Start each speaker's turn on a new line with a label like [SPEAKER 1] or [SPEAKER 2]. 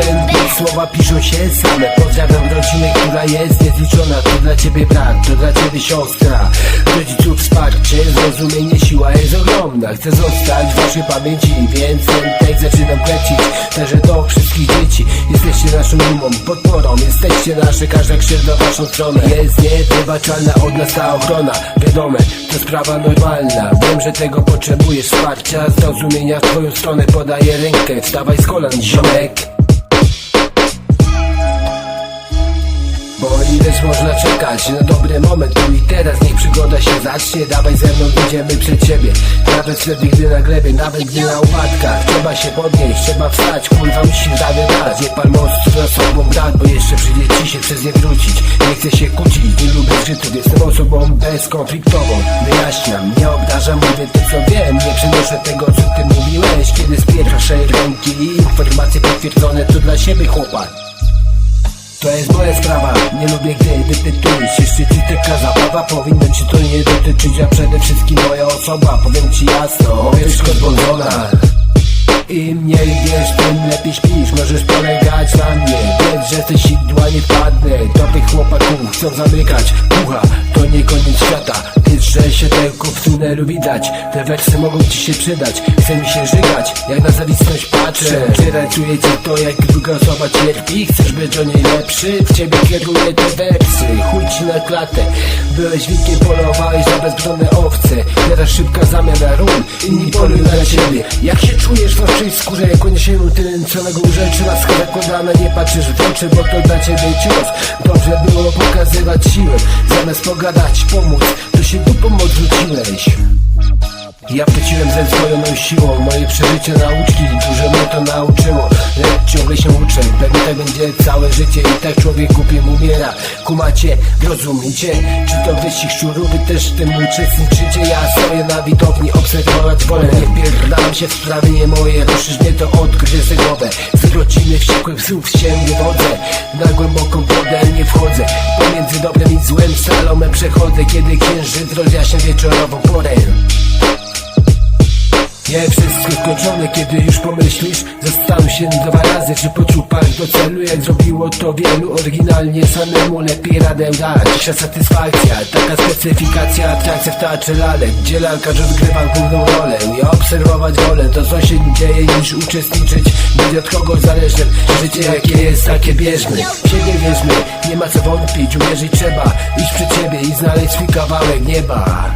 [SPEAKER 1] Ten słowa piszą się same. Pozdrawiam rodzinę, która jest niezliczona. To dla ciebie brat, to dla ciebie siostra Rodziców wsparcie, zrozumienie, siła jest ogromna. Chcę zostać w waszej pamięci Więc ten zaczynam kręcić. Także do wszystkich dzieci Jesteście naszą dumą, podporą. Jesteście nasze, każda krzywda w waszą stronę. Jest niewybaczalna od nas ta ochrona. Wiadome, to sprawa normalna. Wiem, że tego potrzebujesz wsparcia. Zrozumienia w twoją stronę podaję rękę. Wstawaj z kolan, ziomek Bo ileż można czekać na dobry moment Tu i teraz niech przygoda się zacznie. Dawaj ze mną, idziemy przed siebie. Nawet wtedy, gdy na glebie, nawet gdy na upadkach. Trzeba się podnieść, trzeba wstać Kurwa musisz radę dać Nie pal mostu za sobą brat Bo jeszcze przyjdzie ci się przez nie wrócić. Nie chcę się kłócić, nie lubię zgrzytów. Jestem osobą bezkonfliktową. Wyjaśniam, nie obdarzam, mówię to co wiem. Nie przenoszę tego co ty mówiłeś. Kiedy z pierwszej ręki Informacje potwierdzone to dla siebie chłopak to jest moja sprawa, nie lubię gdy wypytujesz. Jeszcze ci taka zabawa, powinno ci to nie dotyczyć A przede wszystkim moja osoba, powiem ci jasno Owieczko zbłądzona im mniej wiesz, tym lepiej śpisz. Możesz polegać na mnie. Wiedz, że te sidła nie wpadnę. Dobrych chłopaków chcą zamykać. Pucha, to nie koniec świata Że siodełko w tunelu widać. Te wersy mogą ci się przydać. Chce mi się żygać, jak na zawistność patrzę. Czy rajcuje cię to, jak druga osoba cierpi Chcesz być o niej lepszy? W ciebie kieruję te wersy. Chuj ci na klatę. Byłeś wilkiem, polowałeś za bezbronne owce. Teraz szybka zamiana ról Inni polują na ciebie. Jak się czujesz w naszej skórze Jak się tym, co na górze Trzyma skórę zakładana, nie patrzysz. W oczy Bo to dla ciebie cios. Dobrze było pokazywać siłę. Zamiast pogadać, pomóc się dupą odwróciłeś ja wróciłem ze zdwojoną siłą Moje przeżycie nauczki Dużo mnie to nauczyło. Lecz ciągle się uczę Pewnie tak będzie całe życie I tak człowiek głupiem umiera. Kumacie, rozumiecie? Czy to wyścig szczurów Wy też w tym uczestniczycie? Ja stoję na widowni Obserwować wolę. Nie pierdalam się w sprawy nie moje Ruszysz mnie to odgryzę głowę Z rodziny wściekłych psów się wywodzę Na głęboką wodę nie wchodzę. Pomiędzy dobrem i złem Salomem przechodzę. Kiedy księżyc rozjaśnia wieczorową porę nie wszystko skończone, kiedy już pomyślisz Zastanów się dwa razy, czy poczuł pan do celu. Jak zrobiło to wielu, oryginalnie samemu lepiej radę dać. Dzisiejsza satysfakcja, taka specyfikacja Atrakcja w teatrze lalek, gdzie lalkarz odgrywa główną rolę. I obserwować wolę, to co się dzieje niż uczestniczyć. Być od kogoś zależnym, życie jakie jest, takie bierzmy. Siebie wierzmy, nie ma co wątpić, uwierzyć trzeba Iść przed siebie i znaleźć swój kawałek nieba